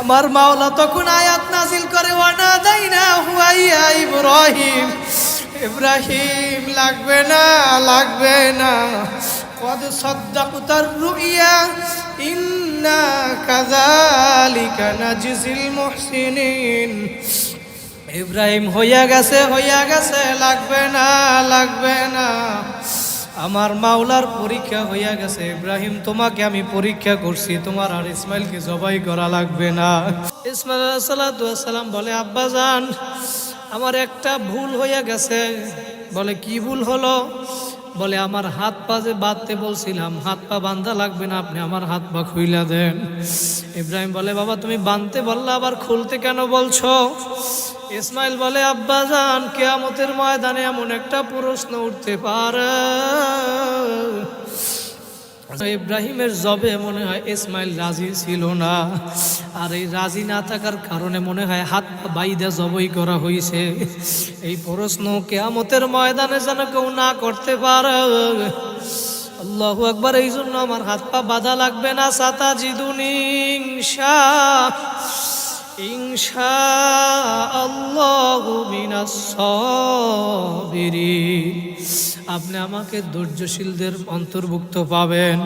আমার মাওলা তখন আয়াত নাজিল করে, ওয়ানা দাই না হুয়াইয়া ইব্রাহিম। ইব্রাহিম, লাগবে না লাগবে না। কদ সদ্দাকুতার রুইয়া, ইন্না কাযালিকা নাজিল মুহসিনিন। ইব্রাহিম, হইয়া গেছে হইয়া গেছে, লাগবে না লাগবে না। আমার মাওলার পরীক্ষা হইয়া গেছে। ইব্রাহিম, তোমাকে আমি পরীক্ষা করছি। তোমার আর ইসমাইলকে জবাই করা লাগবে না। ইসমাইল বলে, আব্বা যান আমার একটা ভুল হইয়া গেছে। বলে, কি ভুল হলো? বলে, আমার হাত পা যে বাঁধতে বলছিলাম, হাত পা বান্ধা লাগবে না, আপনি আমার হাত পা খুইলা দেন। ইব্রাহিম বলে, বাবা, তুমি বাঁধতে বললা, আবার খুলতে কেন বলছো? ইসমাইল বলে, আব্বা যান কেয়ামতের ময়দানে এমন একটা প্রশ্ন উঠতে পারে। ইব্রাহিমের জবে মনে হয় ইসমাইল রাজি ছিল না। আর এই রাজি না থাকার কারণে মনে হয় হাত বাইদা জবই করা হয়েছে এই প্রশ্ন কেয়ামতের ময়দানে যেন কেউ না করতে পারে। আল্লাহ একবার এই জন্য আমার হাত পা বাধা লাগবে না সাতা জিদুনি আপনি আমাকে ধৈর্যশীলদের অন্তর্ভুক্ত পাবেন।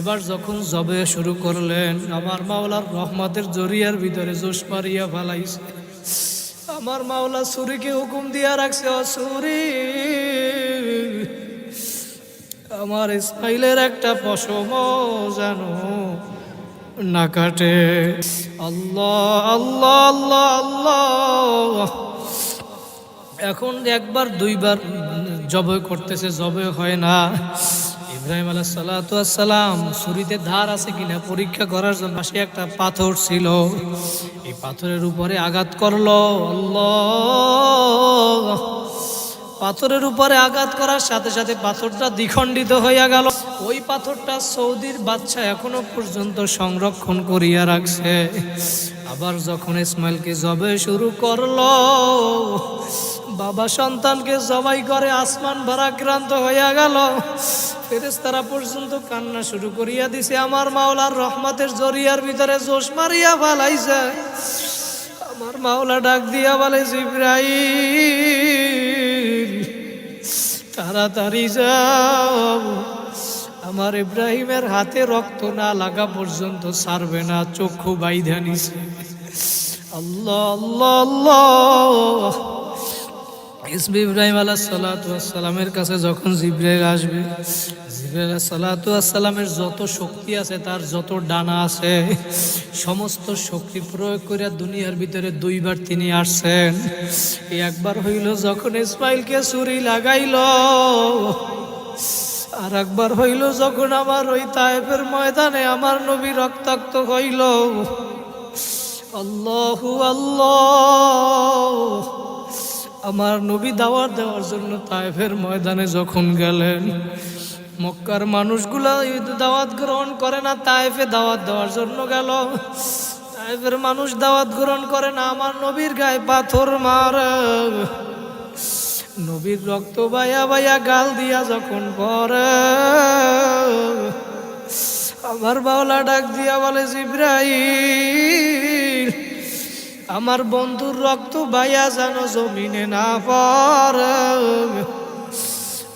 এবার যখন জবে শুরু করলেন, আমার মাওলার রহমতের জরিয়ার ভিতরে জোশ মারিয়া ফালাইছে। আমার মাওলা সুরিকে হুকুম দিয়া রাখছে অসুরি আমার ইসমাইলের একটা পশম জানো না কাটে। আল্লাহ আল্লাহ আল্লাহ আল্লাহ। এখন একবার, দুইবার জবে করতেছে জবে হয় না। ইব্রাহিম আলাহ সালাম, ছুরিতে ধার আছে কিনা পরীক্ষা করার জন্য পাশে একটা পাথর ছিল। এই পাথরের উপরে আঘাত করল। আল্লাহ। পাথরের উপরে আঘাত করার সাথে সাথে পাথরটা দ্বিখণ্ডিত হইয়া গেল। ওই পাথরটা সৌদির বাচ্চা এখনও পর্যন্ত সংরক্ষণ করিয়া রাখছে। আবার যখন ইসমাইলকে জবে শুরু করল, বাবা সন্তানকে জবাই করে আসমান ভারাক্রান্ত হইয়া গেল। ফেরেস্তারা পর্যন্ত কান্না শুরু করিয়া দিছে, আমার মাওলার রহমতের জরিয়ার ভিতরে জোশ মারিয়া ফালাইছে। আমার মাওলা ডাক দিয়া বলে, জিব্রাইল তাড়াতাড়ি যাও। আমার ইব্রাহিমের হাতে রক্ত না লাগা পর্যন্ত সারবে না, চক্ষু বাইধা নিছে। আল্লাহ আল্লাহ আল্লাহ। ইসবি ইব্রাহিম আলাহ সালাতামের কাছে যখন জিব্রাহিম আসবে জিব্রাইল সালাতামের যত শক্তি আছে, তার যত ডানা আছে, সমস্ত শক্তি প্রয়োগ করে দুনিয়ার ভিতরে দুইবার তিনি আসছেন। একবার হইল যখন ইসমাইলকে ছুরি লাগাইল, আর একবার হইল যখন আমার ওই তায়েফের ময়দানে আমার নবী রক্তাক্ত হইল। আল্লাহু আল্লাহ, আমার নবী দাওয়ার দেওয়ার জন্য তায়েফের ময়দানে যখন গেলেন মক্কার মানুষগুলা দাওয়াত গ্রহণ করে না, তায়েফে দাওয়াত দেওয়ার জন্য গেল। তায়েফের মানুষ দাওয়াত গ্রহণ করে না, আমার নবীর গায়ে পাথর মার। নবীর রক্ত বাইয়া বাইয়া গাল দিয়া যখন পরে, আমার বাউলা ডাক দিয়া বলে, জিব্রাইল, আমার বন্ধুর রক্ত বাইয়া যেন জমিনে না পড়ে।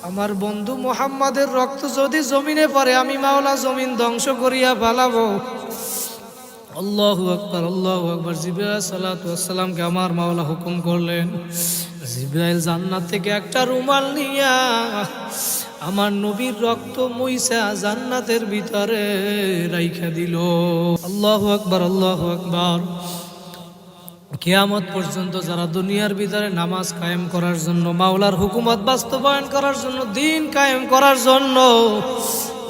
আমার বন্ধু মোহাম্মদের রক্ত যদি জমিনে পড়ে, আমি মাওলা জমিন ধ্বংস করিয়া ফেলাবো। আল্লাহু আকবার আল্লাহু আকবার। জিব্রাইল সালাতামকে আমার মাওলা হুকুম করলেন, জিব্রাইল জান্নাত থেকে একটা রুমাল নিয়া আমার নবীর রক্ত মুইসা জান্নাতের ভিতরে রাইখা দিল। আল্লাহু আকবার আল্লাহু আকবার। কেয়ামত পর্যন্ত যারা দুনিয়ার ভিতরে নামাজ কায়েম করার জন্য, মাওলার হুকুমত বাস্তবায়ন করার জন্য, দিন কায়েম করার জন্য,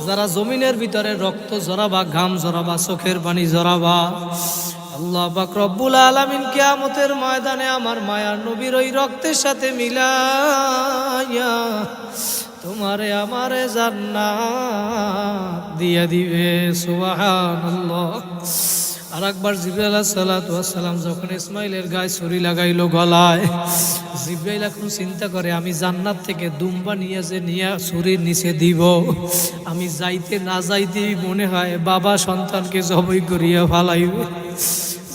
যারা জমিনের ভিতরে রক্ত জরাবা ঘাম জরাবা চোখের পানি জরাবা আল্লাহ পাক আলামিন কিয়ামতের ময়দানে আমার মায়ার নবীর ওই রক্তের সাথে মিলাইয়া তোমারে আমারে জান্নাত দিয়া দিবে, সুবহানাল্লাহ। আর একবার জিব্রাইল সালাম যখন ইসমাইলের গায়ে ছুরি লাগাইলো গলায়, জিব্রাইল এখন চিন্তা করে, আমি জান্নাত থেকে দুম্বা নিয়ে যে নিয়ে ছুরির নিচে দিব, আমি যাইতে না যাইতেই মনে হয় বাবা সন্তানকে জবই করিয়া ফালাইবে।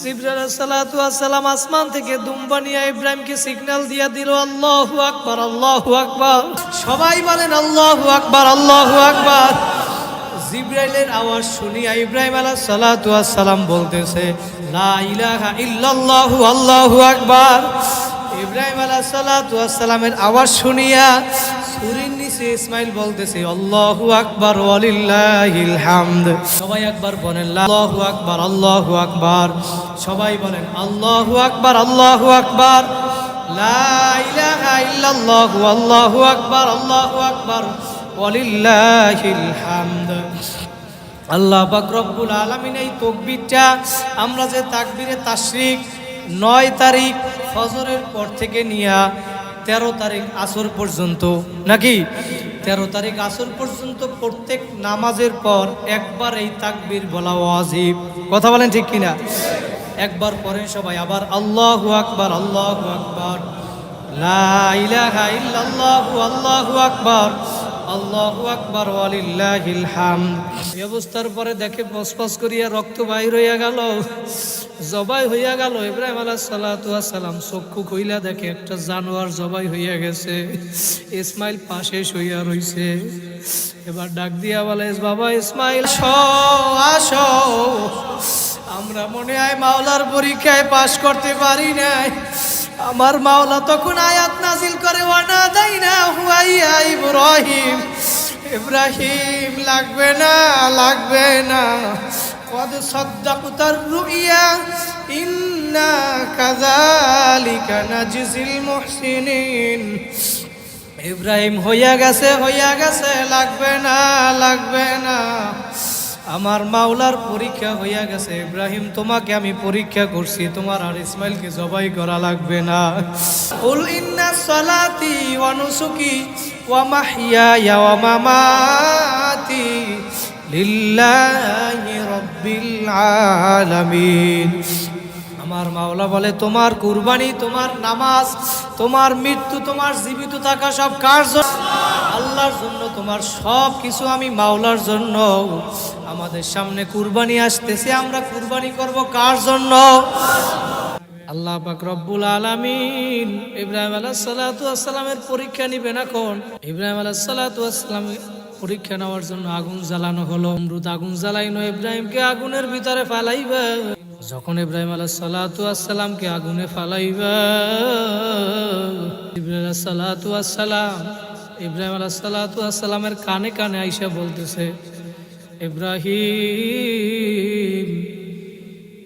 জিব্রাইল আসসালাম আসমান থেকে দুম্বা নিয়ে ইব্রাহিমকে সিগন্যাল দিয়া দিল, আল্লাহু আকবার আল্লাহু আকবার। সবাই বলেন, আল্লাহু আকবার আল্লাহু আকবার। জিব্রাইলের আওয়াজ শুনিয়া ইব্রাহিম আলাহ আসসালাম বলতেছে ইল্লাল্লাহু, আল্লাহু আকবার। ইব্রাহিম আলাহ সালাতু আসসালামের আওয়াজ শুনিয়া সুরির নিচে ইসমাইল বলতেছে, আল্লাহু আকবার, ওয়ালিল্লাহিল হামদ। সবাই একবার বলেন, আল্লাহু আকবার আল্লাহু আকবার। সবাই বলেন, আল্লাহু আকবার আল্লাহু আকবার। লা ইলাহা ইল্লাল্লাহু, আল্লাহু আকবার আল্লাহু আকবার। আল্লাহ পাক রব্বুল আলামিন এই তকবিরটা আমরা যে তাকবীরে তাশরিক নয় তারিখ ফজরের পর থেকে নিয়া তেরো তারিখ আসর পর্যন্ত, নাকি? তেরো তারিখ আসর পর্যন্ত প্রত্যেক নামাজের পর একবার এই তাকবির বলা ওয়াজিব। কথা বলেন ঠিক কিনা? একবার পরে সবাই আবার, আল্লাহু আকবার আল্লাহু আকবার, লা ইলাহা ইল্লাল্লাহু, আল্লাহু আকবার। আল্লাহু আকবার, ওয়ালিল্লাহিল এই অবস্থার পরে দেখে পসপস করিয়া রক্ত বাইর হইয়া গেল। জবাই হইয়া গেল। ইব্রাহিম আলাইহিস সালাতু সালাম চক্ষু কইলা দেখে একটা জানোয়ার জবাই হইয়া গেছে। ইসমাইল পাশে শুইয়া রইছে। এবার ডাক দিয়া বলে, বাবা ইসমাইল আসো। আমরা মনে হয় মাওলার পরীক্ষায় পাশ করতে পারি নাই। আমার মাওলা তখন আয়াত নাজিল করে, ওয়ানা দেয় না হুয়াইয়া ইব্রাহিম। ইব্রাহিম, লাগবে না লাগবে না। কদ সদ্দাকুতার রুইয়া, ইন্না কাযালিকা নাজিল মুহসিনিন। ইব্রাহিম, হইয়া গেছে হইয়া গেছে, লাগবে না লাগবে না। আমার মাওলার পরীক্ষা হইয়া গেছে। ইব্রাহিম, তোমাকে আমি পরীক্ষা করছি। তোমার আর ইসমাইলকে জবাই করা লাগবে না। উল ইন্না সালাতি ওয়া নুসুকি ওয়া মাহইয়ায়া ওয়া মামাতি লিল্লাহি রাব্বিল আলামিন। আমার মাওলা বলে, তোমার কুরবানি, তোমার নামাজ, তোমার মৃত্যু, তোমার জীবিত থাকা সব কার আল্লাহর জন্য, তোমার সব কিছু আমি মাওলার জন্য। আমাদের সামনে কুরবানি আসতেছে, আমরা কুরবানি করব কার জন্য? আল্লাহ পাক রব্বুল আলামিন ইব্রাহিম আলাইহিস সালাতু আসসালামের পরীক্ষা নিবেন এখন। ইব্রাহিম আলাইহিস সালাতু আসসালামের পরীক্ষা নেওয়ার জন্য আগুন জ্বালানো হলো। অমরুদ আগুন জ্বালাইনো, ইব্রাহিমকে আগুনের ভিতরে ফালাইবে। যখন ইব্রাহিম আলাহ সালাতু আসসালামকে আগুনে ফালাইবে, ইব্রাহিম আলাহ ইব্রাহিম আলাহ সালাতু আসসালামের কানে কানে আইসা বলতেছে, ইব্রাহিম,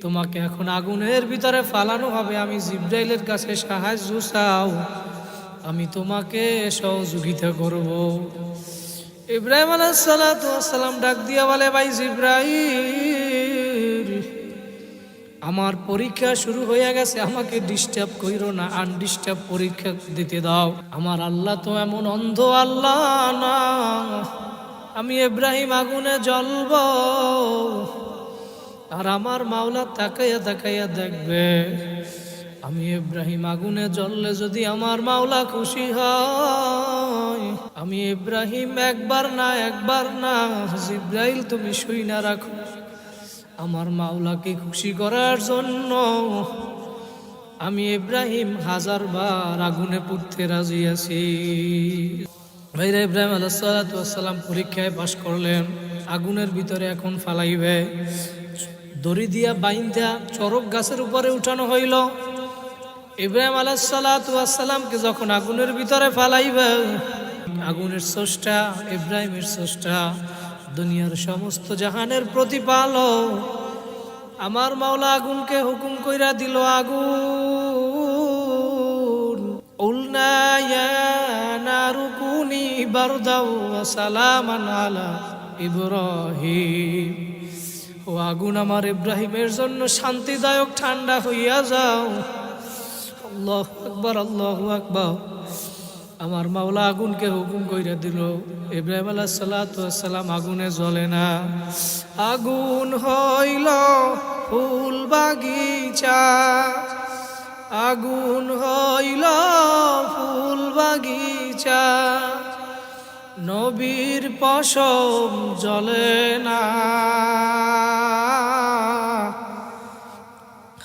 তোমাকে এখন আগুনের ভিতরে ফালানো হবে। আমি জিব্রাইলের কাছে সাহায্য চাও। আমি তোমাকে সহযোগিতা করব। ইব্রাহিম আলাইসালাম ডাক দিয়া বলে, ভাই জিব্রাইল আমার পরীক্ষা শুরু হয়ে গেছে, আমাকে ডিস্টার্ব কইরো না আনডিস্টার্ব পরীক্ষা দিতে দাও। আমার আল্লাহ তো এমন অন্ধ আল্লাহ না। আমি ইব্রাহিম আগুনে জ্বলব। আর আমার মাওলা তাকাইয়া তাকাইয়া দেখবে, আমি ইব্রাহিম আগুনে জ্বললে যদি আমার মাওলা খুশি হয়। আমি ইব্রাহিম একবার না একবার না, জিব্রাইল তুমি শুই না রাখো। আমার মাওলাকে খুশি করার জন্য আমি ইব্রাহিম হাজার বার আগুনে পুড়তে রাজি আছি। ভাইরা ইব্রাহিম আলাহাতাম পরীক্ষায় পাশ করলেন, আগুনের ভিতরে এখন ফালাইবে। দড়ি দিয়া বাইন্দা চরক গাছের উপরে উঠানো হইল। ইব্রাহিম আলাহাতামকে যখন আগুনের ভিতরে ফালাইবে, আগুনের স্রষ্টা, ইব্রাহিমের স্রষ্টা দুনিয়ার সমস্ত জাহানের প্রতিপালক। আমার মাওলা আগুনকে হুকুম কইরা দিল, আগুন। উলনা নারুকুনি বারদাও ওয়া সালামান আলা ইব্রাহিম। ও আগুন আমার ইব্রাহিমের জন্য শান্তিদায়ক ঠান্ডা হইয়া যাও। আল্লাহ আকবার আল্লাহ আকবার। আমার মাওলা আগুনকে হুকুম কইরা দিল। ইব্রাহিম আলাহ সালাম আগুনে জ্বলে না। আগুন হইল ফুল বাগিচা। আগুন হইল ফুল বাগিচা। নবীর পশম জ্বলে না।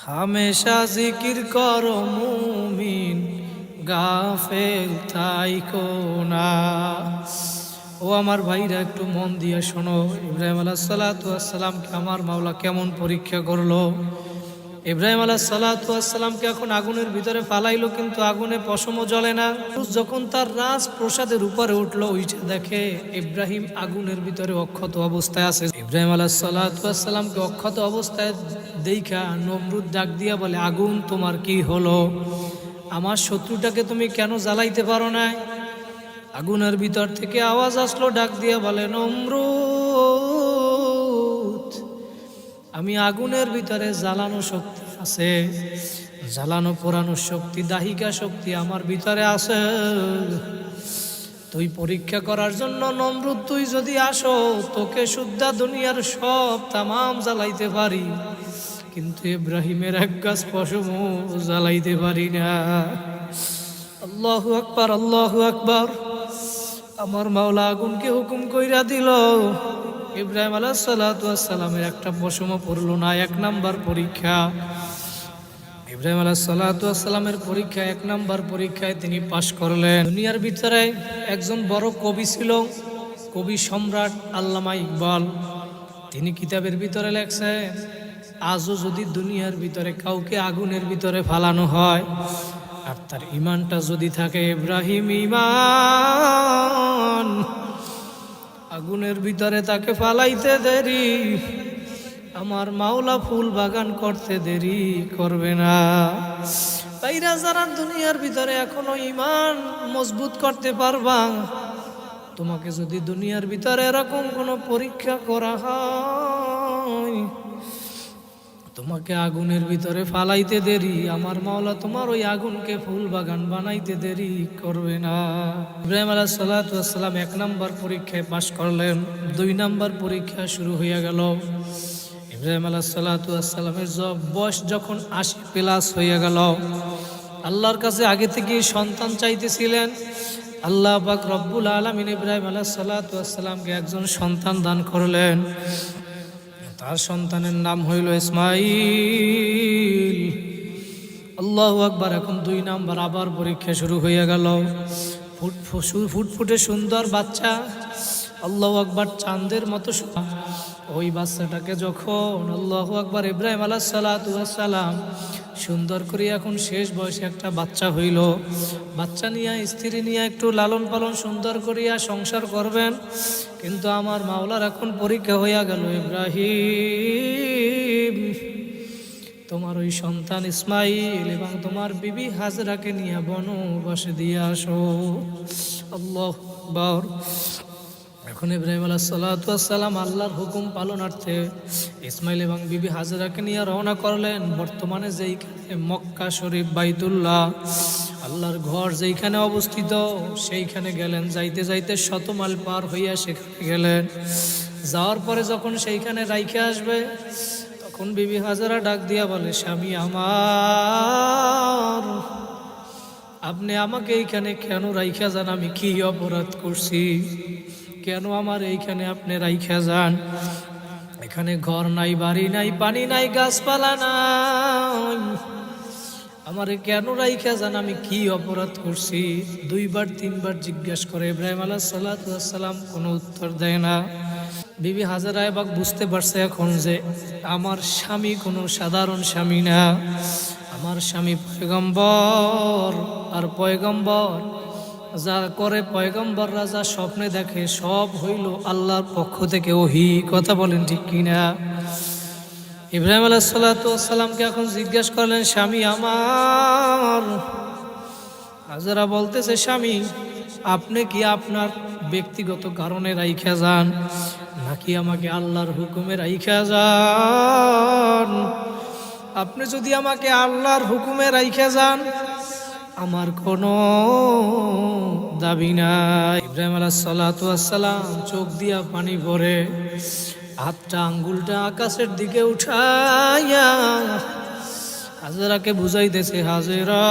হামেশা জিকির কর মুমিন। গাফেল তাইকো না। ও আমার ভাইরা, একটু মন দিয়ে শোনো। ইব্রাহিম আলাহ সালাতামকে আমার মাওলা কেমন পরীক্ষা করল? ইব্রাহিম আলাহ সালাতামকে এখন আগুনের ভিতরে ফালাইলো, কিন্তু আগুনে পশমও জ্বলে না। যখন তার রাজ প্রসাদের উপরে উঠল ওইটা দেখে ইব্রাহিম আগুনের ভিতরে অক্ষত অবস্থায় আছে। ইব্রাহিম আলাহ সালাতামকে অক্ষত অবস্থায় দেখা নমরুদ ডাক দিয়া বলে, আগুন তোমার কি হলো? আমার শত্রুটাকে তুমি কেন জ্বালাইতে পারো না আগুনের ভিতর থেকে আওয়াজ আসলো, ডাক দিয়া বলে, নমরুদ, আমি আগুনের ভিতরে জ্বালানো শক্তি আছে। জ্বালানো, পোড়ানো শক্তি, দাহিকা শক্তি আমার ভিতরে আছে। তুই পরীক্ষা করার জন্য নমরুদ, তুই যদি আসো, তোকে শুদ্ধা দুনিয়ার সব তামাম জ্বালাইতে পারি। কিন্তু ইব্রাহিমের এক গাছ পশম জ্বালাইতে পারি না। আল্লাহু আকবার আল্লাহু আকবার। আমার মাওলা আগুনকে হুকুম কইরা দিল। ইব্রাহিম আলাহ সালামের একটা পশম পড়ল না, এক নাম্বার পরীক্ষা। ইব্রাহিম আলাহ সালামের পরীক্ষা এক নাম্বার পরীক্ষায় তিনি পাশ করলেন। দুনিয়ার ভিতরে একজন বড় কবি ছিল, কবি সম্রাট আল্লামা ইকবাল। তিনি কিতাবের ভিতরে লেখছেন আজও যদি দুনিয়ার ভিতরে কাউকে আগুনের ভিতরে ফালানো হয়, আর তার ইমানটা যদি থাকে ইব্রাহিম ইমান, আগুনের ভিতরে তাকে ফালাইতে দেরি, আমার মাওলা ফুল বাগান করতে দেরি করবে না। তাইরা যারা দুনিয়ার ভিতরে এখনও ইমান মজবুত করতে পারবা, তোমাকে যদি দুনিয়ার ভিতরে এরকম কোনো পরীক্ষা করা হয় তোমাকে আগুনের ভিতরে ফালাইতে দেরি। আমার মাওলা তোমার ওই আগুনকে ফুল বাগান বানাইতে দেরি করবে না। ইব্রাহিম আলাহ সাল্লাম এক নাম্বার পরীক্ষায় পাশ করলেন। দুই নাম্বার পরীক্ষা শুরু হইয়া গেল। ইব্রাহিম আলাহ সাল্লামের বয়স যখন আশি প্লাস হয়ে গেল। আল্লাহর কাছে আগে থেকে সন্তান চাইতেছিলেন। আল্লাহ পাক রব্বুল আলমিন ইব্রাহিম আলাহ সাল্লাতামকে একজন সন্তান দান করলেন। তার সন্তানের নাম হইল ইসমাইল। আল্লাহ আকবার, এখন দুই নাম্বার আবার পরীক্ষা শুরু হইয়া গেল। ফুট ফুটফুটে সুন্দর বাচ্চা। আল্লাহ আকবার, চাঁদের মতো ওই বাচ্চাটাকে যখন আল্লাহ আকবার, ইব্রাহিম আলাহ সালাম সুন্দর করে এখন শেষ বয়সে একটা বাচ্চা হইল। বাচ্চা নিয়ে, স্ত্রী নিয়ে একটু লালন পালন সুন্দর করিয়া সংসার করবেন। কিন্তু আমার মাওলার এখন পরীক্ষা হইয়া গেল, ইব্রাহিম, তোমার ওই সন্তান ইসমাইল এবং তোমার বিবি হাজরাকে নিয়ে বসে দিয়ে আসো। আল্লাহ আকবার। এখন ইব্রাহিম আলাহ সাল্লাম আল্লাহর হুকুম পালনার্থে ইসমাইল এবং বিবি হাজরাকে নিয়ে রওনা করলেন। বর্তমানে যেইখানে মক্কা শরীফ বাইতুল্লাহ, আল্লাহর ঘর যেইখানে অবস্থিত, সেইখানে গেলেন। যাইতে যাইতে শত শতমাল পার হইয়া সেখানে গেলেন। যাওয়ার পরে যখন সেইখানে রাইখে আসবে, তখন বিবি হাজারা ডাক দিয়া বলে, স্বামী আমার, আপনি আমাকে এইখানে কেন রাইখা যান? আমি কি অপরাধ করছি? কেন আমার এইখানে আপনি রাইখা যান? এখানে ঘর নাই, বাড়ি নাই, পানি নাই, গাছপালা নাই। আমারে কেন রাইখা যান? আমি কি অপরাধ করছি? দুইবার, তিনবার জিজ্ঞাসা করে ইব্রাহিম আলাহ সাল্লাম কোনো উত্তর দেয় না। বিবি হাজারা এবার বুঝতে পারছে এখন যে আমার স্বামী কোনো সাধারণ স্বামী না। আমার স্বামী পয়গম্বর, আর পয়গম্বর যা করে পয়গম্বর রাজা স্বপ্নে দেখে, সব হইল আল্লাহর পক্ষ থেকে ওহি। কথা বলেন ঠিক কিনা? ইব্রাহিম আলাহ সাল্লাতামকে এখন জিজ্ঞেস করলেন, স্বামী আমার। হাজারা বলতেছে, স্বামী, আপনি কি আপনার ব্যক্তিগত কারণে রাইখা যান? নাকি আমাকে আল্লাহর হুকুমে রাইখা যান? আপনি যদি আমাকে আল্লাহর হুকুমে রাইখা যান আমার কোনো দাবি নাই। ইব্রাহিম আলাহ সাল্লাম চোখ দিয়া পানি ভরে হাতটা আঙ্গুলটা আকাশের দিকে উঠাইয়া হাজেরাকে বুঝাইতেছে, হাজেরা,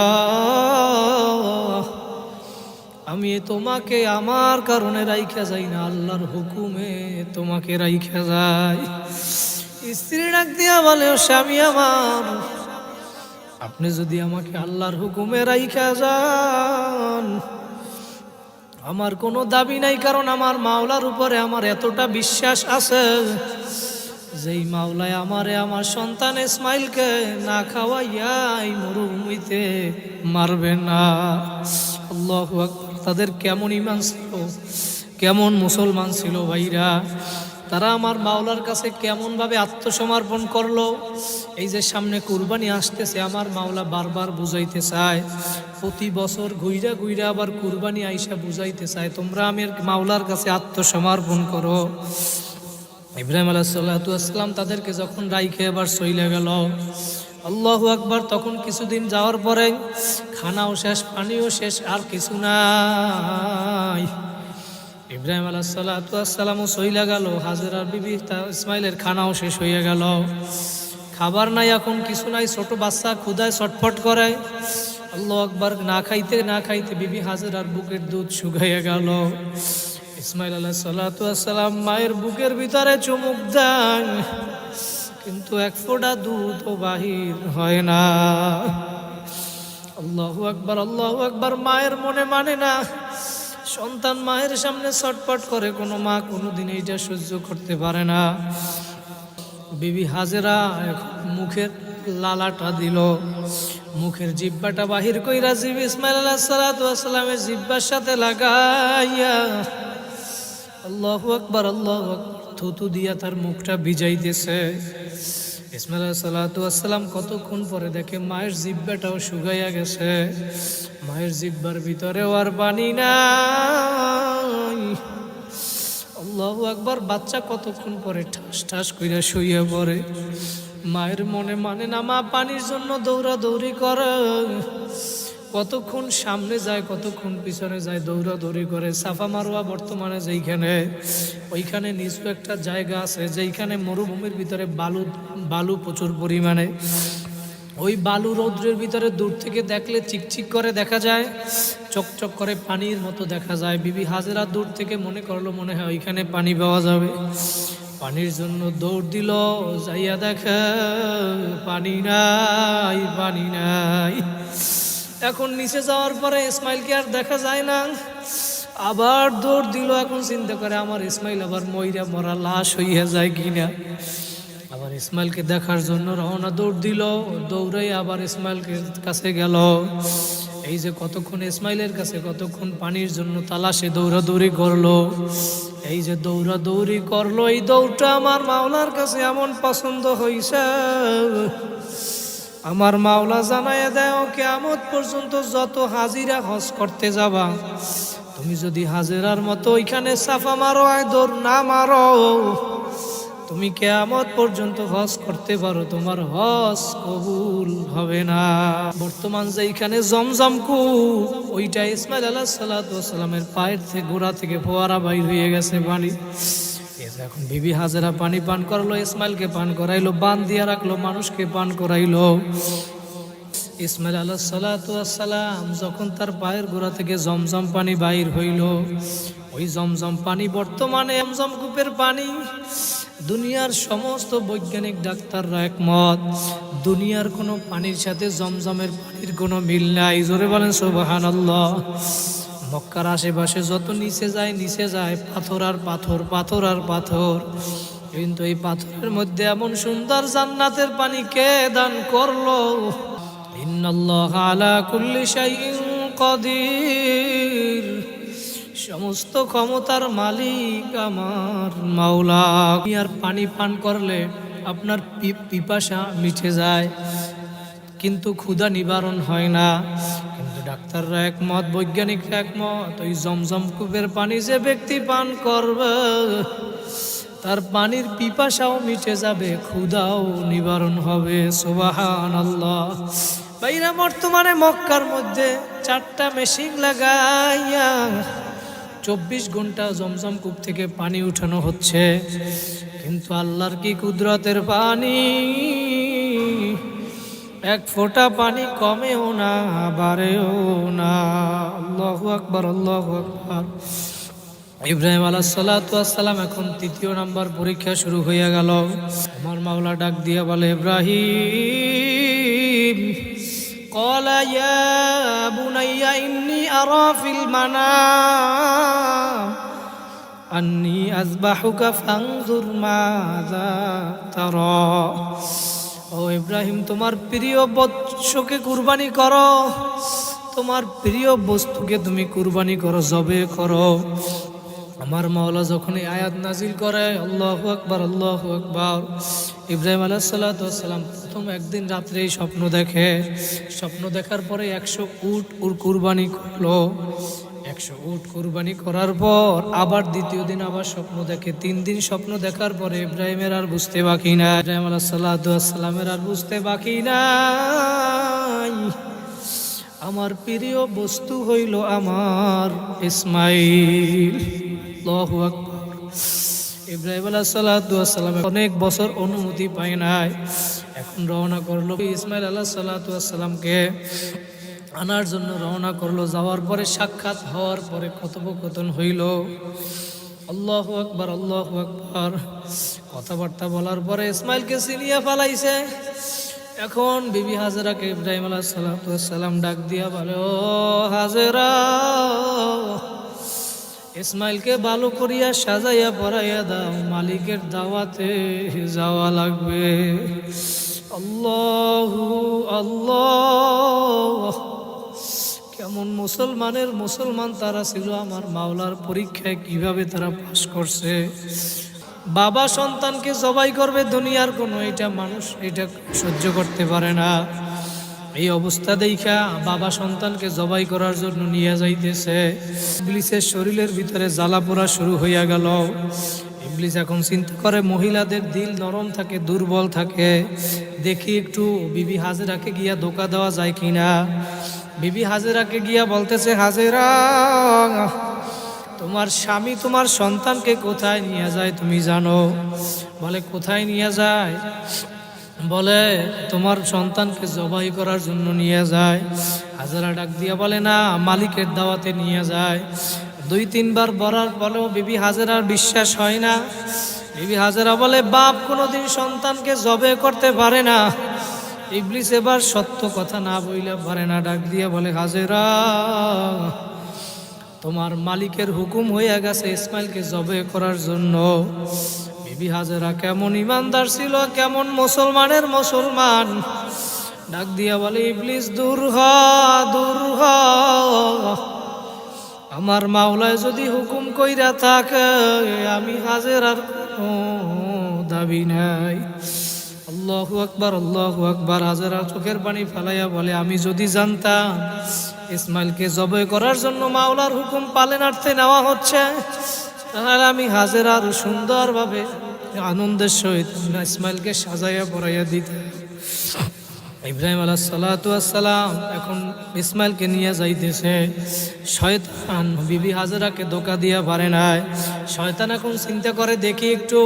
আমি তোমাকে আমার কারণে রাইখা যাই না, আল্লাহর হুকুমে তোমাকে রাইখা যাই। স্ত্রী ডাক দিয়া বলে স্বামী আমার আপনি যদি আমাকে আল্লাহর হুকুমে রাইখা যান, আমার কোনো দাবি নাই, কারণ আমার মাওলার উপরে আমার এতটা বিশ্বাস আছে। যেই মাওলায় আমারে, আমার সন্তান ইসমাইলকে না খাওয়াইয়াই মরুভূমিতে মারবে না। আল্লাহ তাদের কেমন ইমান ছিল? কেমন মুসলমান ছিল ভাইরা? তারা আমার মাওলার কাছে কেমনভাবে আত্মসমর্পণ করল? এই যে সামনে কুরবানি আসতেছে, আমার মাওলা বারবার বুঝাইতে চায়। প্রতি বছর ঘুইরা ঘুইরা আবার কুরবানি আইসা বুঝাইতে চায়, তোমরা আমি মাওলার কাছে আত্মসমর্পণ করো। ইব্রাহিম আলাহাতাম তাদেরকে যখন রাইখে আবার সইলে গেল, আল্লাহ আকবার, তখন কিছুদিন যাওয়ার পরে খানাও শেষ, পানিও শেষ, আর কিছু নাই। ইব্রাহিম আলাহাতামও সইলা গেল, হাজরার বিবি ইসমাইলের খানাও শেষ হয়ে গেল। খাবার নাই, এখন কিছু নাই, ছোট বাচ্চা ক্ষুদায় ছটফট করে। আল্লাহ আকবার, না খাইতে না খাইতে বিবি হাজরার বুকের দুধ শুকাইয়া গেল। ইসমাইল আল্লাহ সাল্লাম মায়ের বুকের ভিতরে চুমুক দেন, কিন্তু এক ফোঁটা দুধ বাহির হয় না। আল্লাহ আকবার আল্লাহ আকবার, মায়ের মনে মানে না সন্তান মায়ের সামনে ছটপট করে, কোনো মা কোনোদিন এইটা সহ্য করতে পারে না। বিবি হাজেরা মুখের লালাটা দিল। মুখের জিব্বাটা বাহির কইরা জিবি ইসমাইল আলাহ সালামের জিব্বার সাথে লাগাইয়া, আল্লাহু আকবার, আল্লাহ থুতু দিয়া তার মুখটা ভিজাইতেছে। ইসমাইল সালাতাম কতক্ষণ পরে দেখে মায়ের জিব্বাটাও শুকাইয়া গেছে। মায়ের জিব্বার ভিতরেও আর পানি না আল্লাহ একবার বাচ্চা কতক্ষণ পরে ঠাস ঠাস কইরা শুইয়া পড়ে? মায়ের মনে মানে না, মা পানির জন্য দৌড়াদৌড়ি করে। কতক্ষণ সামনে যায়, কতক্ষণ পিছনে যায়, দৌড়াদৌড়ি করে। সাফা মারোয়া বর্তমানে যেইখানে, ওইখানে নিচু একটা জায়গা আছে, যেইখানে মরুভূমির ভিতরে বালু বালু প্রচুর পরিমাণে। ওই বালু রৌদ্রের ভিতরে দূর থেকে দেখলে চিকচিক করে দেখা যায়, চকচক করে পানির মতো দেখা যায়। বিবি হাজেরা দূর থেকে মনে করল, মনে হয় ওইখানে পানি পাওয়া যাবে। পানির জন্য দৌড় দিল, যাইয়া দেখে, পানি নাই পানি নাই। এখন নিচে যাওয়ার পরে ইসমাইলকে আর দেখা যায় না? আবার দৌড় দিল, এখন চিন্তা করে আমার ইসমাইল আবার ময়রা মরা লাশ হইয়া যায় কিনা? আবার ইসমাইলকে দেখার জন্য রওনা দৌড় দিল দৌড়াই আবার ইসমাইলকে কাছে গেল। এই যে কতক্ষণ ইসমাইলের কাছে, কতক্ষণ পানির জন্য তালাশে দৌড়াদৌড়ি করল। এই যে দৌড়াদৌড়ি করল, এই দৌড়টা আমার মাওলার কাছে এমন পছন্দ হইছে। আমার মাওলা জানায় দেয় কেমত পর্যন্ত যত হাজিরা হজ করতে যাবা, তুমি যদি হাজিরার মতো ওইখানে সাফা মারো আয় দৌড় না মারো, তুমি কেয়ামত পর্যন্ত হজ করতে পারো, তোমার হজ কবুল হবে না। বর্তমান যেইখানে জমজম কু ওইটা ইসমাইল আল্লাহ সাল্লামের পায়ের থেকে, গোড়া থেকে ফোয়ারা বাইর হয়ে গেছে যে এখন বিবি হাজারা পানি পান করালো, ইসমাইলকে পান করাইলো, বান দিয়া রাখল, মানুষকে পান করাইলো। ইসমাইল আল্লাহ সালাম যখন তার পায়ের গোড়া থেকে জমজম পানি বাইর হইল, ওই জমজম পানি বর্তমানে জমজম কূপের পানি। দুনিয়ার সমস্ত বৈজ্ঞানিক ডাক্তাররা একমত, দুনিয়ার কোনো পানির সাথে জমজমের পানির কোনো মিল নাই। জোরে বলেন সোবাহান মক্কার আশেপাশে যত নিচে যায় নিচে যায়, পাথর আর পাথর পাথর আর পাথর। কিন্তু এই পাথরের মধ্যে এমন সুন্দর জান্নাতের পানি কে দান করল? সমস্ত ক্ষমতার মালিক আমার মাওলা। আর পানি পান করলে আপনার পিপাসা মিটে যায়। কিন্তু ক্ষুধা নিবারণ হয় না। ডাক্তাররা একমত, বৈজ্ঞানিকরা একমত, ওই জমজম কূপের পানি যে ব্যক্তি পান করবে, তার পানির পিপাসাও মিটে যাবে, ক্ষুধাও নিবারণ হবে সোবাহান আল্লাহ বাইরা বর্তমানে মক্কার মধ্যে চারটা মেশিন লাগাইয়া চব্বিশ ঘণ্টা জমজম কূপ থেকে পানি উঠানো হচ্ছে। কিন্তু আল্লাহর কি কুদরতের পানি? এক ফোঁটা পানি কমেও না বাড়েও না আল্লাহু আকবার আল্লাহু আকবার ইব্রাহিম আলাহ সালাম এখন তৃতীয় নাম্বার পরীক্ষা শুরু হইয়া গেল আমার মাওলা ডাক দিয়া বলে ইব্রাহিম قال يا بني إني أرى في المنام أني أذبحك فانظر ماذا ترى ও ইব্রাহিম, তোমার প্রিয় বৎসকে কুরবানি করো। তোমার প্রিয় বস্তুকে তুমি কুরবানি করো, জবে করো। আমার মাওলা যখন এই আয়াত নাজিল করে, আল্লাহ আকবার আল্লাহ আকবার, ইব্রাহিম আলাহ সাল্লাম প্রথম একদিন রাত্রে স্বপ্ন দেখে। স্বপ্ন দেখার পরে একশো উট উর কুরবানি করল। একশো উট কুরবানি করার পর আবার দ্বিতীয় দিন আবার স্বপ্ন দেখে। তিন দিন স্বপ্ন দেখার পরে ইব্রাহিমের আর বুঝতে বাকি না ইব্রাহিম আলাহ সাল্লামের আর বুঝতে বাকি নাই। আমার প্রিয় বস্তু হইল আমার ইসমাইল। আল্লাহু ইব্রাহিম আলাহ সাল্লাম অনেক বছর অনুমতি পায় নাই। এখন রওনা করল ইসমাইল আল্লাহ সাল্লাতামকে আনার জন্য রওনা করল। যাওয়ার পরে সাক্ষাৎ হওয়ার পরে কথোপকথন হইল। আল্লাহ আকবার আল্লাহ আকবার। কথাবার্তা বলার পরে ইসমাইলকে সিনিয়া ফালাইছে। এখন বিবি হাজরাকে ইব্রাহিম আলাহ সাল্লাম ডাক দিয়া বলে, ও হাজরা, ইসমাইলকে ভালো করিয়া সাজাইয়া পরাইয়া দাও। মালিকের দাওয়াতে যাওয়া লাগবে। আল্লাহ আল্লাহ। কেমন মুসলমানের মুসলমান তারা ছিল আমার মাওলার পরীক্ষায় কীভাবে তারা পাশ করছে? বাবা সন্তানকে জবাই করবে দুনিয়ার কোনো, এটা মানুষ এটা সহ্য করতে পারে না। এই অবস্থা দেখা বাবা সন্তানকে জবাই করার জন্য নিয়ে যাইতেছে। পুলিশের শরীরের ভিতরে জ্বালা পোড়া শুরু হইয়া গেল। ইবলিস এখন চিন্তা করে, মহিলাদের দিল নরম থাকে, দুর্বল থাকে। দেখি একটু, বিবি হাজেরাকে গিয়া ধোকা দেওয়া যায় কিনা? বিবি হাজেরাকে গিয়া বলতেছে, হাজেরা, তোমার স্বামী তোমার সন্তানকে কোথায় নিয়ে যায় তুমি জানো? বলে, কোথায় নিয়ে যায়? বলে, তোমার সন্তানকে জবাই করার জন্য নিয়ে যায়। হাজারা ডাক দিয়া বলে, না, মালিকের দাওয়াতে নিয়ে যায়। দুই, তিনবার বলার পরেও বিবি হাজারার বিশ্বাস হয় না। বিবি হাজারা বলে, বাপ কোনোদিন সন্তানকে জবে করতে পারে না। ইবলিস এবার সত্য কথা না বইলে পারে না। ডাক দিয়া বলে, হাজেরা, তোমার মালিকের হুকুম হইয়া গেছে ইসমাইলকে জবে করার জন্য। বিবি হাজেরা কেমন ইমানদার ছিল, কেমন মুসলমানের মুসলমান। ডাক দিয়া বলে, ইবলিস, দূর হ দূর হ। আমার মাওলায় যদি হুকুম কইরা থাকে, আমি হাজের আর দাবি নাই। আল্লাহু আকবার আল্লাহু আকবার, হাজারা চোখের পানি ফেলাইয়া বলে, আমি যদি জানতাম ইসমাইলকে জবে করার জন্য মাওলার হুকুম পালনার্থে নেওয়া হচ্ছে, তাহলে আমি হাজের আরও সুন্দরভাবে আনন্দের সহিত ইসমাইলকে সাজাইয়া পড়াইয়া দিতে ইব্রাহিম আলাহ সালাম এখন ইসমাইলকে নিয়ে যাইতেছে। শয়তান বিবি হাজারাকে ধোকা দিয়া পারে নাই। শয়তান এখন চিন্তা করে, দেখি একটু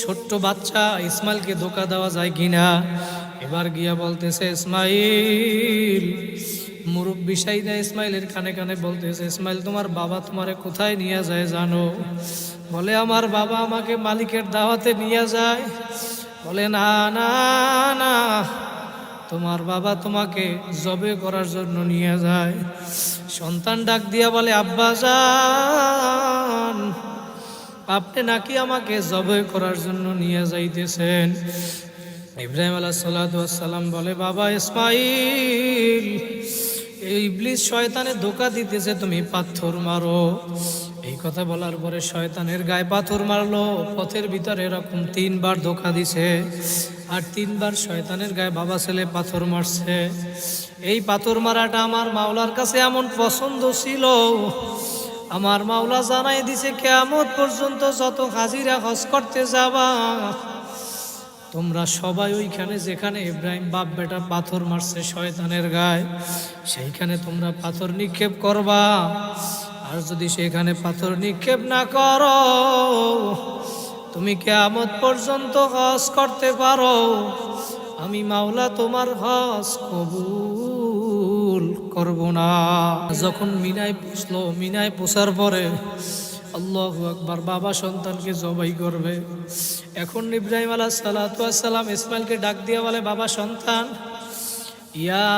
ছোট্ট বাচ্চা ইসমাইলকে ধোকা দেওয়া যায় কিনা। এবার গিয়া বলতেছে, ইসমাইল, মুরব্বী সাইদা ইসমাইলের কানে কানে বলতেছে, ইসমাইল, তোমার বাবা তোমারে কোথায় নিয়ে যায় জানো? বলে, আমার বাবা আমাকে মালিকের দাওয়াতে নিয়ে যায়। বলে, না না না। তোমার বাবা তোমাকে জবে করার জন্য নিয়ে যায়। সন্তান ডাক দিয়া বলে, আব্বা যান আপনি নাকি আমাকে জবে করার জন্য নিয়ে যাইতেছেন? ইব্রাহিম আলাহ সাল্লাম বলে, বাবা ইসমাইল, এই ইবলিস শয়তানের ধোকা দিতেছে, তুমি পাথর মারো। এই কথা বলার পরে শয়তানের গায়ে পাথর মারলো, পথের ভিতরে এরকম তিনবার ধোকা দিছে। আর তিনবার শয়তানের গায়ে বাবা ছেলে পাথর মারছে। এই পাথর মারাটা আমার মাওলার কাছে এমন পছন্দ ছিল। আমার মাওলা জানাই দিছে কেমন পর্যন্ত যত হাজিরা হজ করতে যাবা, তোমরা সবাই ওইখানে যেখানে ইব্রাহিম বাপ বেটা পাথর মারছে শয়তানের গায়ে, সেইখানে তোমরা পাথর নিক্ষেপ করবা। আর যদি সেখানে পাথর নিক্ষেপ না করো, তুমি কেয়ামত পর্যন্ত হজ করতে পারো। আমি মাওলা তোমার হজ কবুল করব না। যখন মিনায় পুষলো, মিনায় পোষার পরে আল্লাহ আকবার বাবা সন্তানকে জবাই করবে। এখন ইব্রাহিম আলাহ সালাম ইসমাইলকে ডাক দিয়ে বলে, বাবা সন্তান ইয়া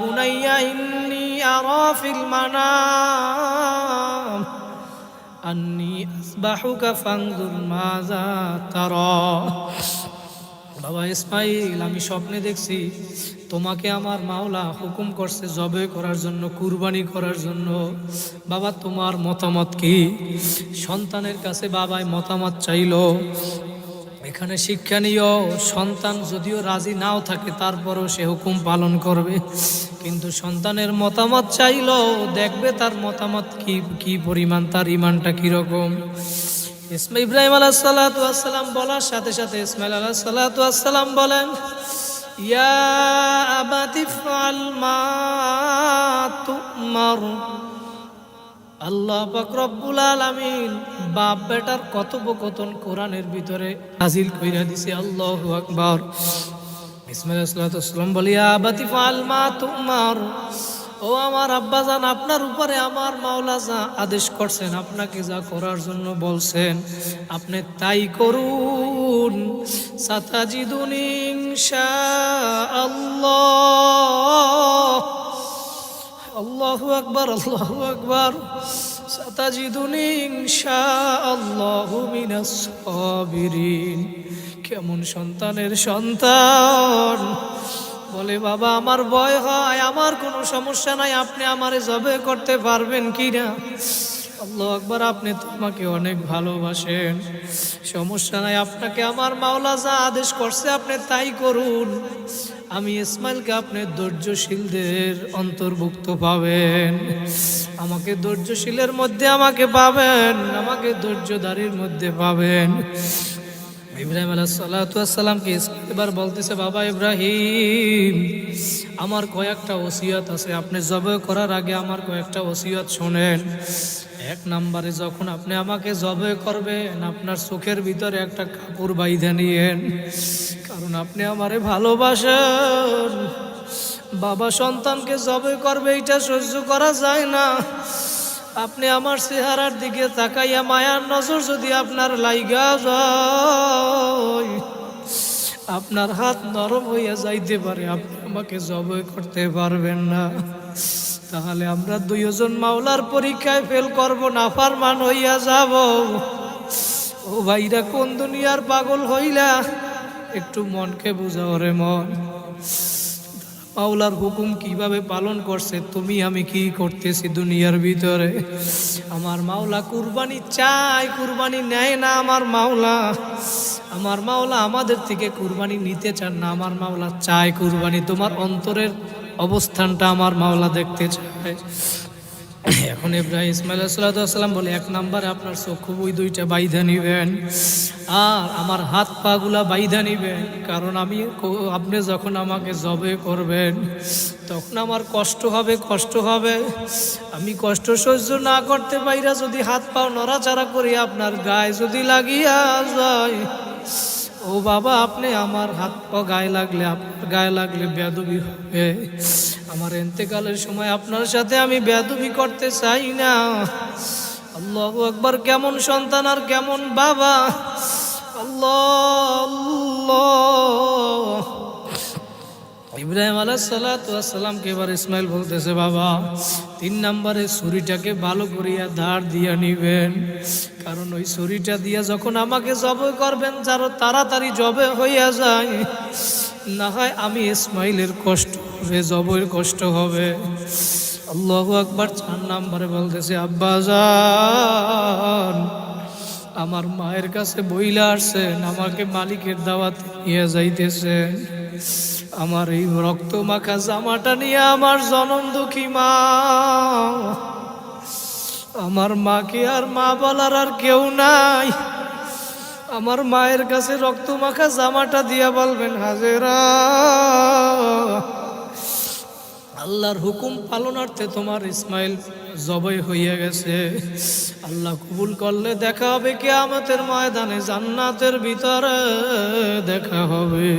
বুনাইয়া ইন্নি আরা ফিল মানাম, আন্নি আসবাহুকা ফাংদুর মাজা তারা বাবা ইসমাইল, আমি স্বপ্নে দেখছি তোমাকে আমার মাওলা হুকুম করছে জবে করার জন্য, কুরবানি করার জন্য। বাবা, তোমার মতামত কি? সন্তানের কাছে বাবাই মতামত চাইলো। এখানে শিক্ষণীয় সন্তান যদিও রাজি নাও থাকে, তারপরও সে হুকুম পালন করবে। কিন্তু সন্তানের মতামত চাইল, দেখবে তার মতামত কি কি পরিমাণ, তার ইমানটা কীরকম ইসমা ইব্রাহিম আলাহ সালাতাম বলার সাথে সাথে ইসমাইল আলাহ সালাতাম বলেন, ইয়া আবাতি ফাল মা তুমার আল্লাহ রব্বুল আলামিন বাপ বেটার কথোপকথন কোরআনের ভিতরে হাজিল কইরা দিছে, আল্লাহু আকবার। ইসমাইল সাল্লাম বলিয়া আবাতি ফাল মা তুমার। ও আমার আব্বা আব্বাজান, আপনার উপরে আমার মাওলা যা আদেশ করছেন, আপনাকে যা করার জন্য বলছেন, আপনি তাই করুন। সাতাজিদুন ইনশাআল্লাহ আল্লাহু। আকবার, আল্লাহু আকবার। সাতাজিদুনি ইনশাআল্লাহু মিনাস সাবিরিন। কেমন সন্তানের সন্তান? বলে, বাবা, আমার ভয় হয়, আমার কোনো সমস্যা নাই, আপনি আমারে জবে করতে পারবেন কি না আল্লাহ আকবার, আপনি তোমাকে অনেক ভালোবাসেন। সমস্যা নাই, আপনাকে আমার মাওলা যা আদেশ করছে আপনি তাই করুন। আমি ইসমাইলকে আপনি ধৈর্যশীলদের অন্তর্ভুক্ত পাবেন। আমাকে ধৈর্যশীলের মধ্যে আমাকে পাবেন, আমাকে ধৈর্যধারীর মধ্যে পাবেন। ইব্রাহিম আলাহ সাল্লাতামকে এবার বলতেছে, বাবা ইব্রাহিম, আমার কয়েকটা ওসিয়ত আছে। আপনি জবে করার আগে আমার কয়েকটা ওসিয়ত শোনেন। এক নম্বরে, যখন আপনি আমাকে জবে করবেন, আপনার চোখের ভিতরে একটা কাপড় বাইধে নিয়েন, কারণ আপনি আমারে ভালোবাসেন। বাবা সন্তানকে জবে করবে, এটা সহ্য করা যায় না। আপনি আমার চেহারার দিকে তাকাইয়া মায়ার নজর যদি আপনার লাইগা যায়, আপনার হাত নরম হইয়া যাইতে পারে, আপনি আমাকে জবই করতে পারবেন না। তাহলে আমরা দুইজন মাওলার পরীক্ষায় ফেল করব না ফারমান হইয়া যাব। ও ভাইরা, কোন দুনিয়ার পাগল হইলা? একটু মনকে বুঝাও রে মন। মাওলার হুকুম কীভাবে পালন করছে, তুমি আমি কি করতেছি দুনিয়ার ভিতরে? আমার মাওলা কুরবানি চাই, কুরবানি নেয় না আমার মাওলা। আমার মাওলা আমাদের থেকে কুরবানি নিতে চান না, আমার মাওলা চায় কুরবানি। তোমার অন্তরের অবস্থানটা আমার মাওলা দেখতে চায়। এখন ইব্রাহিম ইসমাইল সাল্লাম বলে, এক নম্বরে আপনার চক্ষু বই দুইটা বাইধা নিবেন আর আমার হাত পাগুলা বাইধা নিবেন। কারণ আমি আপনি যখন আমাকে জবে করবেন, তখন আমার কষ্ট হবে কষ্ট হবে। আমি কষ্ট সহ্য না করতে পাইরা যদি হাত পাও নড়াচাড়া করি, আপনার গায়ে যদি লাগিয়া যায় ও বাবা, আপনি আমার হাত পা গায়ে লাগলে, আপনার গায়ে লাগলে বেদবি হবে। আমার এতেকালের সময় আপনার সাথে আমি বেদবি করতে চাই না। আল্লাহ একবার কেমন সন্তান আর কেমন বাবা? আল্লাহ আল্লাহ। ইব্রাহিম আলাহ সাল্লাতামকে এবার ইসমাইল বলতেছে, বাবা, তিন নম্বরে ছুরিটাকে ভালো করিয়া ধার দিয়া নিবেন। কারণ ওই ছুরিটা দিয়া যখন আমাকে জবে করবেন যারও তাড়াতাড়ি জবে হইয়া যায়, না হয় আমি ইসমাইলের কষ্ট হবে, জবের কষ্ট হবে। আল্লাহ আকবার চার নম্বরে বলতেছে, আব্বা যান আমার মায়ের কাছে বইলা আসছেন, আমাকে মালিকের দাওয়াত নিয়ে যাইতেছেন। আমার এই রক্ত মাখা জামাটা নিয়ে আমার জনম দুঃখী মা। আমার মাকে আর মা বলার আর কেউ নাই। আমার মায়ের কাছে রক্ত মাখা জামাটা দিয়া বলবেন, হাজেরা, আল্লাহর হুকুম পালনার্থে তোমার ইসমাইল জবাই হইয়া গেছে। আল্লাহ কবুল করলে দেখা হবে কে আমাদের ময়দানে জান্নাতের ভিতরে দেখা হবে।